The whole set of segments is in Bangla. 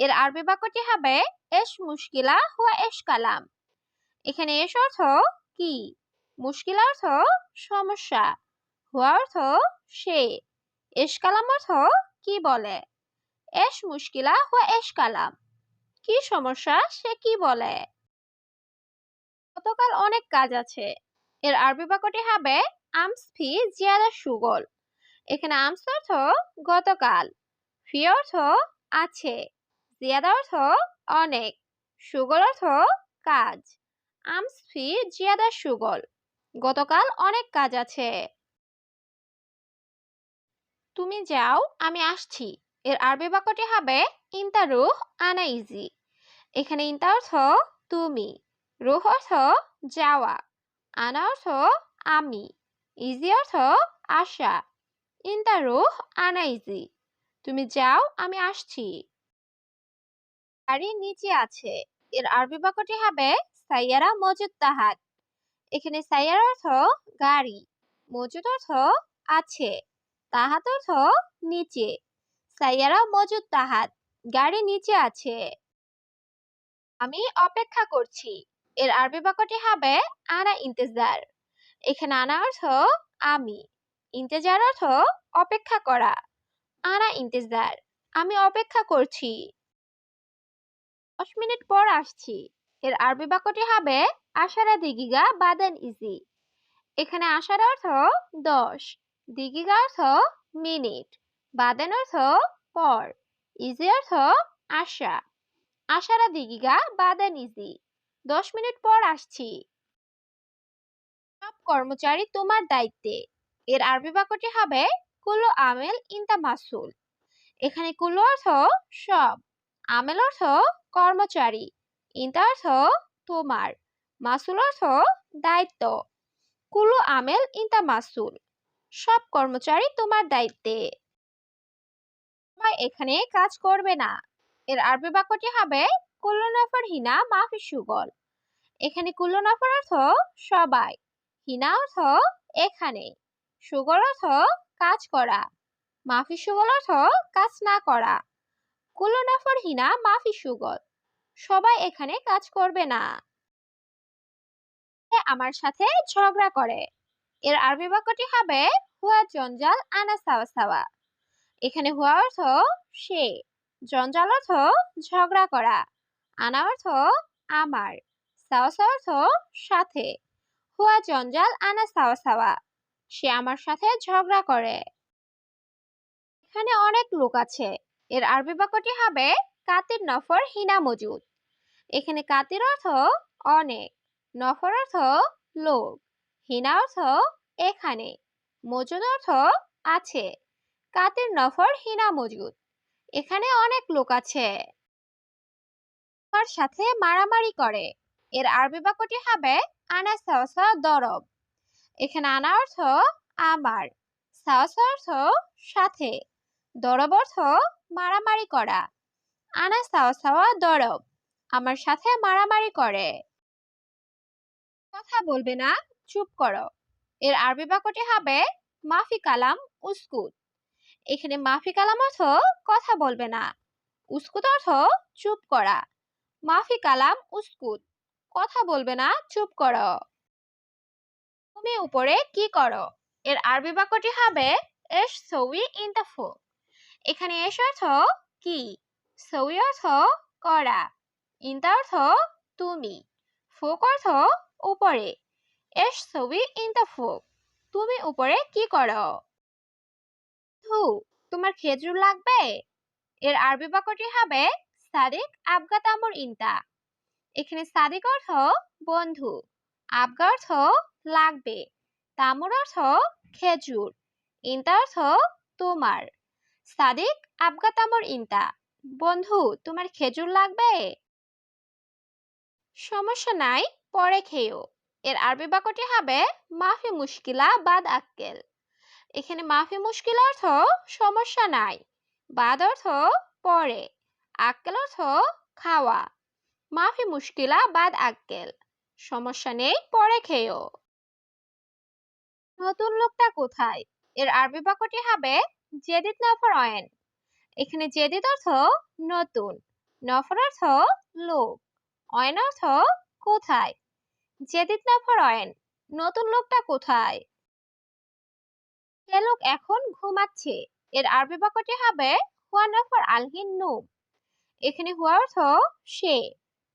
এর আরবি বাক্যটি হবে এস মুশকিলা হুয়া এস কালাম এখানে এস অর্থ কি? মুশকিল অর্থ সমস্যা, হুয়া অর্থ সে এস কালাম অর্থ কি বলে? এস মুশকিলা হুয়া এস কালাম কি সমস্যা? সে কি বলে? গতকাল অনেক কাজ আছে। এর আরবি বাক্যটি হবে আমস ফি জিয়াদা সুগল এখানে আমস অর্থ গতকাল, ফি অর্থ আছে। জিয়াদা অর্থ অনেক, সুগল অর্থ কাজ। আমস জিয়াদা সুগল, গতকাল অনেক কাজ আছে। তুমি যাও, আমি আসছি। এর আরবি বাক্যটি হবে, ইন্তা রুহ আনা ইজি। এখানে ইন্তা অর্থ তুমি, রুহ অর্থ যাওয়া, আনা অর্থ আমি, ইজি অর্থ আসা, ইন্তা রুহ আনা ইজি। তুমি যাও, আমি আসছি। গাড়ি নিচে আছে। এর আরবি বাক্যটি হবে সাইয়ারা মজুদ তাহাত। এখানে সাইয়ার অর্থ গাড়ি, মজুদ অর্থ আছে, তাহাত অর্থ নিচে। সাইয়ারা মজুদ তাহাত, গাড়ি নিচে আছে। আমি অপেক্ষা করছি। এর আরবি বাক্যটি হবে আনা ইন্তেজার। এখানে আনা অর্থ আমি, ইন্তেজার অর্থ অপেক্ষা করা। আনা ইন্তেজার, আমি অপেক্ষা করছি। দশ মিনিট পর আসছি। এর আরবি বাক্যটি হবে, আশারা দিগিগা বাদান ইজি। এখানে আসার অর্থ দশ, দিগিগা অর্থ মিনিট, বাদান অর্থ পর, ইজি অর্থ আশা। আশারা দিগিগা বাদান ইজি। দশ মিনিট পর আসছি। সব কর্মচারী তোমার দায়িত্বে। এর আরবি বাক্যটি হবে কুল্লু আমেল ইনতা মাসুল। এখানে কুল্লু অর্থ সব। আমেল অর্থ কর্মচারী, ইনতা অর্থ তোমার, মাসুল অর্থ দায়িত্ব। কুলু আমেল, ইনতা মাসুল, সব কর্মচারী তোমার দায়িত্বে। এখানে কাজ করবে না। এর আরবি বাক্যটি হবে কুল্লু নফর হিনা মাফি সুগল। এখানে কুল্লু নফর অর্থ সবাই, হিনা অর্থ এখানে, সুগল অর্থ কাজ করা, মাফি সুগল অর্থ কাজ না করা। কুল্লু নফর হিনা মাফি সুগল। সবাই এখানে কাজ করবে না। আমার সাথে ঝগড়া করে। এর আরবি বাক্যটি হবে, হুয়া জঞ্জাল আনা সাওয়া সাওয়া। এখানে হুয়া অর্থ সে, জঞ্জাল অর্থ ঝগড়া করা, আনা অর্থ আমার, সাওয়া সাওয়া অর্থ সাথে। হুয়া জঞ্জাল আনা সাওয়া সাওয়া। সে আমার সাথে ঝগড়া করে। এখানে অনেক লোক আছে। এর আরবি বাক্যটি হবে কাতির নফর হিনা মজুদ। এখানে কাতির অর্থ অনেক, নফর অর্থ লোক, হিনা অর্থ এখানে, মজুদ অর্থ আছে, কাতির নফর হিনা মজুদ। এখানে অনেক লোক আছে। সাথে মারামারি করে। এর আরবি বাক্যটি হবে আনা সাওসা দরব। এখানে আনা অর্থ আমার সাওসা অর্থ সাথে। দরব অর্থ মারামারি করা। আনা সাওয়া সাওয়া দরব। আমার সাথে মারামারি করে। কথা বলবে না, চুপ করো। এর আরবি বাক্যটি হবে মাফি কালাম উস্কুত। এখানে মাফি কালাম অর্থ কথা বলবে না। উস্কুত অর্থ চুপ করা। মাফি কালাম উস্কুত। কথা বলবে না, চুপ করো। তুমি উপরে কি করো? এর আরবি বাক্যটি হবে এস সৌই ইন্তাফো। এখানে এস অর্থ কি? সৌই অর্থ করা, ইন্তা অর্থ তুমি, ফোক অর্থ উপরে, এস সৌই ইন্তা ফোক, তুমি উপরে কি করো? ধু, তোমার খেজুর লাগবে? এর আরবি বাক্যটি হবে সাদিক আবগা তামর ইন্তা। এখানে সাদিক অর্থ বন্ধু, আবগা অর্থ লাগবে, তামর অর্থ খেজুর, ইন্তা অর্থ তোমার। সাদিক আবগা তামর ইন্তা। বন্ধু, তোমার খেজুর লাগবে? সমস্যা নাই, পরে খেয়েও। এর আরবি বাক্যটি হবে, মাফি মুশকিলা বাদ আক্কেল। এখানে মাফি মুশকিল অর্থ, সমস্যা নাই। বাদ অর্থ, পরে। আক্কেল অর্থ, খাওয়া। মাফি মুশকিলা বাদ আক্কেল। সমস্যা নেই, পরে খেয়েও। নতুন লোকটা কোথায়? এর আরবি বাক্যটি হবে জেদিদ নফর অয়েন এখানে জেদিদ অর্থ নতুন নফর অর্থ লোক অয়েন অর্থ কোথায়? জেদিদ নফর অয়েন নতুন লোকটা কোথায়? সে লোক এখন ঘুমাচ্ছে, এর আরবি বাক্যটি হবে হুয়া নফর আলহিন নুম। এখানে হুয়া অর্থ সে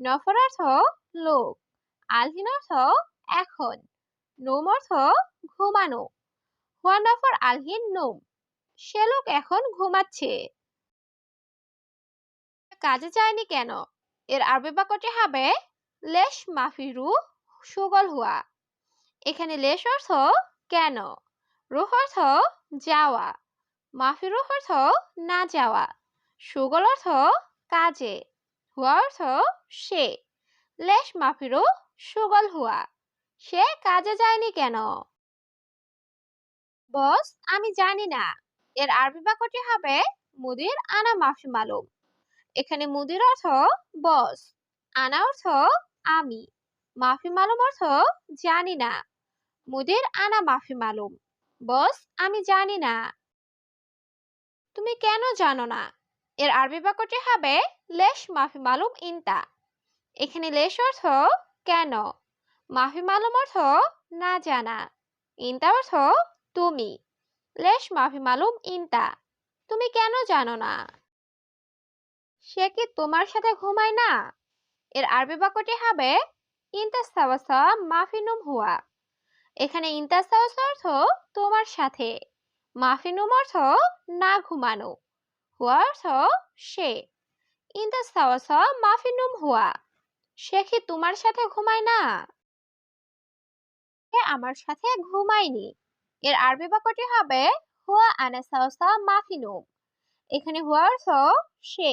নফর অর্থ লোক, আলহিন অর্থ এখন, নুম অর্থ ঘুমানো। হুয়া নফর আলহিন নুম। সে লোক এখন ঘুমাচ্ছে। কাজে যায়নি কেন? এর আরবি বাক্যটি হবে লেশ মাফিরু সুগল হুয়া। এখানে লেশ অর্থ কেন? রুহ অর্থ যাওয়া। মাফিরুহ অর্থ না যাওয়া। সুগল অর্থ কাজে। হুয়া অর্থ সে। লেশ মাফিরু সুগল হুয়া। সে কাজে যায়নি কেন? বস, আমি জানি না। এর আরবি বাক্যটি হবে মুদির আনা মাফি মালুম। এখানে মুদির অর্থ বস, আনা অর্থ আমি, মাফি মালুম অর্থ জানি না। মুদির আনা মাফি মালুম, বস আমি জানি না। তুমি কেন জানো না? এর আরবি বাক্যটি হবে লেশ মাফি মালুম ইনতা। এখানে লেশ অর্থ কেন, মাফি মালুম অর্থ না জানা, ইনতা অর্থ তুমি। লেশ মাফি মালুম ইনতা। তুমি কেন জানো না? সে কি তোমার সাথে ঘুমায় না? এর আরবি বাক্যটি হবে মাফিনুম হুয়া। এখানে অর্থ তোমার সাথে, মাফিনুম অর্থ না ঘুমানো। হুয়া অর্থ সে। মাফিনুম হুয়া। সে কি তোমার সাথে ঘুমায় না? সে আমার সাথে ঘুমায়নি। এর আরবি বাক্যটি হবে, হুয়া আনাসাওসা মাফিনুম এখানে হুয়া অর্থ, সে।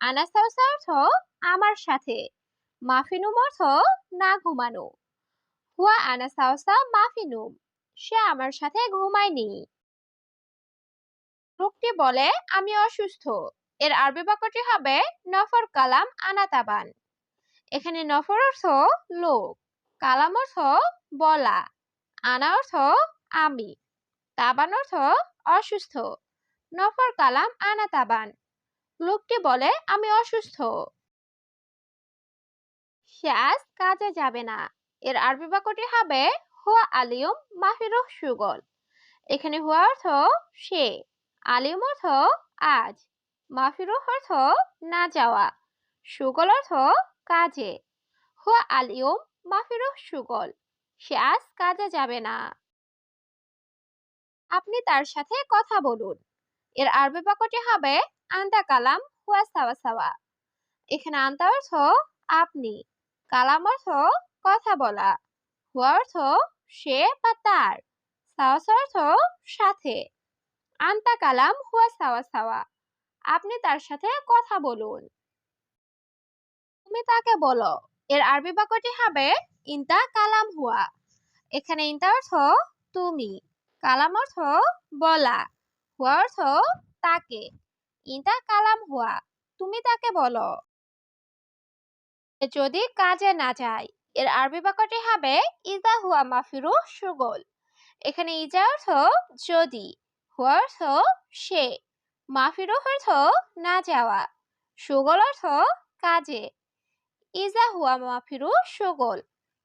আনাসাউসা অর্থ, আমার সাথে। মাফিনুম অর্থ, না ঘুমানো। হুয়া আনাসাউসা মাফিনুম সে আমার সাথে ঘুমায়নি। লোকটি বলে, আমি অসুস্থ। এর আরবি বাক্যটি হবে, নফর কালাম আনাতাবান এখানে নফর অর্থ, লোক। কালাম অর্থ, বলা। আনা অর্থ আমি। তাবান অর্থ অসুস্থ। নফর কালাম আনা তাবান। লোকটি বলে, আমি অসুস্থ। সে আজ কাজে যাবে না। এর আরবি বাক্যটি হবে, হুয়া আলিয়ম মাহিরুহ সুগল। এখানে হুয়া অর্থ সে আলিম অর্থ আজ। মাফিরুহ অর্থ না যাওয়া। সুগল অর্থ কাজে। হুয়া আলিয়ম মাফিরুহ সুগল। সে আজ কাজে যাবে না। আপনি তার সাথে কথা বলুন। এর আরবি বাক্যটি হবে, আন্তা কালাম হুয়া সাওয়া এখানে আন্তা অর্থ আপনি, কালাম অর্থ কথা বলা, হুয়া অর্থ সে বা তার অর্থ সাথে। আন্তা কালাম হুয়া সাওয়া সাওয়া। আপনি তার সাথে কথা বলুন। তুমি তাকে বলো, এর আরবি বাক্যটি হবে, ইন্তা কালাম হুয়া। এখানে ইন্তা অর্থ তুমি। কালাম অর্থ বলা, হুয়া অর্থ তাকে। ইন্তা কালাম হুয়া, তুমি তাকে বলো। যদি কাজে না যায়, এর আরবি বাক্যটি হবে ইজা হুয়া মাফিরু সুগল। এখানে ইজা অর্থ যদি, হুয়া অর্থ সে, মাফিরু অর্থ না যাওয়া, সুগল অর্থ কাজে। ইজা হুয়া মাফিরু সুগল,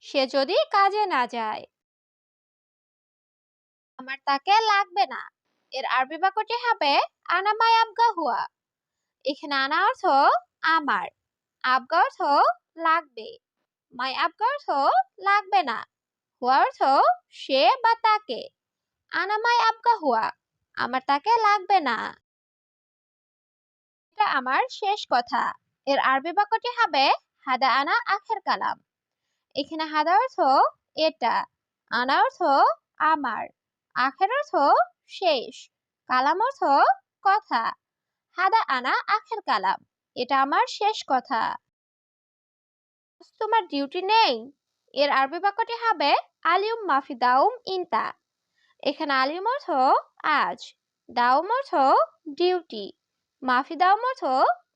সে যদি কাজে না যায়। আমার তাকে লাগবে না। এর আরবি বাক্যটি হবে আনামাই আবগা হুয়া। এখানে আনা অর্থ, আমার। আবগা অর্থ, লাগবে। মাই আবগা অর্থ, লাগবে না। হুয়া অর্থ, সে বা তাকে। আনামাই আবগা হুয়া। আমার তাকে লাগবে না। এটা আমার শেষ কথা। এর আরবি বাক্যটি হবে, হাদা আনা আখের কালাম। এখানে হাদা অর্থ, এটা। আনা অর্থ, আমার। আখের অর্থ শেষ, কালাম অর্থ কথা। হাদা আনা আখের কালাম, এটা আমার শেষ কথা। তোমার ডিউটি নেই? এর আরবি বাক্যটি হবে আলিউম মাফি দাউম ইনতা। এখানে আলিউম অর্থ আজ, দাউম অর্থ ডিউটি। মাফি দাউম অর্থ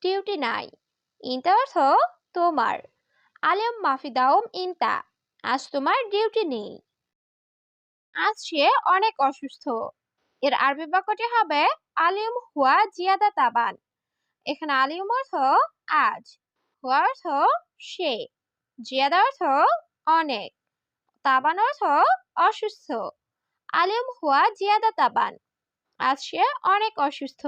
ডিউটি নাই, ইনতা অর্থ তোমার। আলিউম মাফি দাউম ইনতা, আজ তোমার ডিউটি নেই। আজ সে অনেক অসুস্থ। এর আরবি বাক্যটি হবে আলিম হুয়া জিয়াদা তাবান। এখানে আলিম অর্থ আজ, হুয়া অর্থ সে, জিয়াদা অর্থ অনেক, তাবান অর্থ অসুস্থ। আলিম হুয়া জিয়াদা তাবান, আজ সে অনেক অসুস্থ।